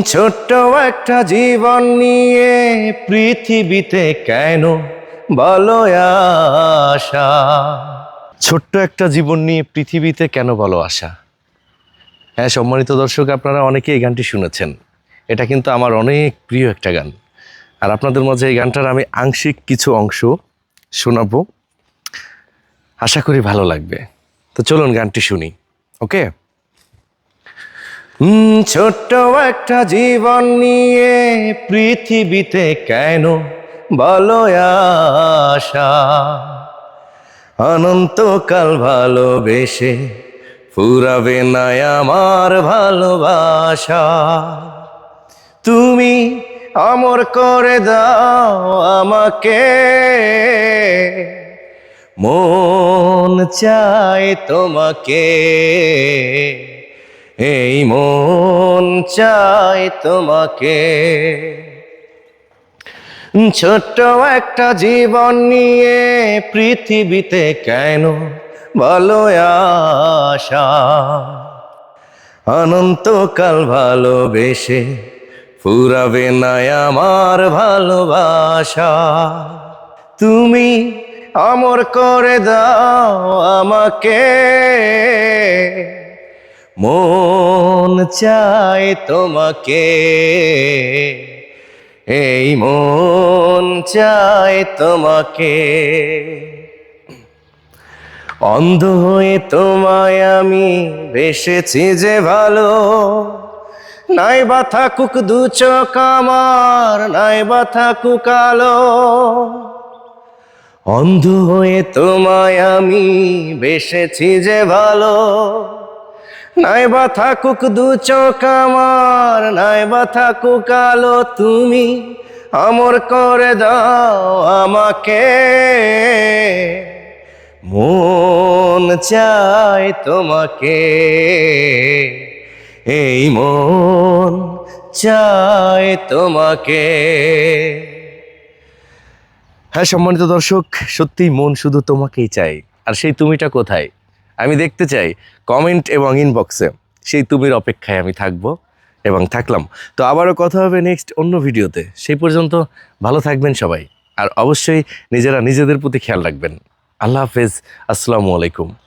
ছোট্ট একটা জীবন নিয়ে পৃথিবীতে কেন বলো আশা? ছোট্ট একটা জীবন নিয়ে পৃথিবীতে কেন বলো আশা? হ্যাঁ সম্মানিত দর্শক, আপনারা অনেকে এই গানটি শুনেছেন। এটা কিন্তু আমার অনেক প্রিয় একটা গান। আর আপনাদের মাঝে এই গানটার আমি আংশিক কিছু অংশ শোনাবো। আশা করি ভালো লাগবে। তো চলুন গানটি শুনি, ওকে? ছোট্ট একটা জীবন নিয়ে পৃথিবীতে কেন বলো আশা? অনন্তকাল ভালোবেসে ফুরাবে না আমার ভালোবাসা। তুমি অমর করে দাও আমাকে। মন চায় তোমাকে। এই মন চায় তোমাকে। ছোট্ট একটা জীবন নিয়ে পৃথিবীতে কেন বলো আশা? অনন্তকাল ভালোবেসে ফুরাবে না আমার ভালোবাসা। তুমি অমর করে দাও আমাকে। মন চায় তোমাকে। এই মন চায় তোমাকে। অন্ধ হয়ে তোমায় আমি বেসেছি যে ভালো। নাই বা থাকুক দু চোখ আমার নাই বা থাকুক আলো। অন্ধ হয়ে তোমায় আমি বেসেছি যে ভালো। নাই বা থাকুক দু চোখ আমার নাই বা থাকুক আলো তুমি আমর করে দাও আমাকে। মন চায় তোমাকে, এই মন চায় তোমাকে। হ্যাঁ সম্মানিত দর্শক, সত্যিই মন শুধু তোমাকেই চাই। আর সেই তুমিটা কোথায়? আমি দেখতে চাই কমেন্ট এবং ইনবক্সে সেই তুমির অপেক্ষায় আমি থাকব এবং থাকলাম। তো আবারও কথা হবে নেক্সট অন্য ভিডিওতে। সেই পর্যন্ত ভালো থাকবেন সবাই। আর অবশ্যই নিজেরা নিজেদের প্রতি খেয়াল রাখবেন। আল্লাহ হাফেজ। আসসালামু আলাইকুম।